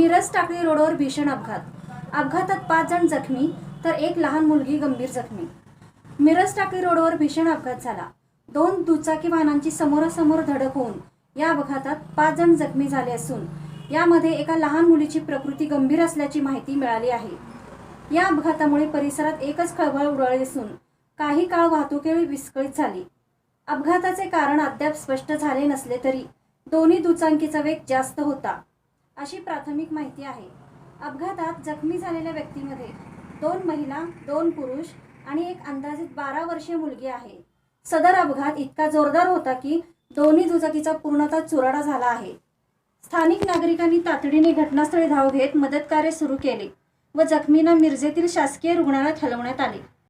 मिरज टाकळी रोडवर भीषण अपघात. अपघातात पाच जण जखमी तर एक लहान मुलगी गंभीर जखमी. मिरज टाकळी रोडवर भीषण अपघात झाला. दोन दुचाकी वाहनांची समोरासमोर धडक होऊन या अपघातात पाच जण जखमी झाले असून यामध्ये एका लहान मुलीची प्रकृती गंभीर असल्याची माहिती मिळाली आहे. या अपघातामुळे परिसरात एकच खळबळ उडाली असून काही काळ वाहतुकी विस्कळीत झाली. अपघाताचे कारण अद्याप स्पष्ट झाले नसले तरी दोन्ही दुचाकीचा वेग जास्त होता. अशी प्राथमिक माहिती आहे. अपघातात जखमी झालेल्या व्यक्तीमध्ये दोन महिला दोन पुरुष आणि एक अंदाजित बारा वर्षीय मुलगी आहे. सदर अपघात इतका जोरदार होता की दोन्ही दुचाकीचा पूर्णतः चुराडा झाला आहे. स्थानिक नागरिकांनी तातडीने घटनास्थळी धाव घेत मदतकार्य सुरू केले व जखमींना मिरजेतील शासकीय रुग्णालयात हलवण्यात आले.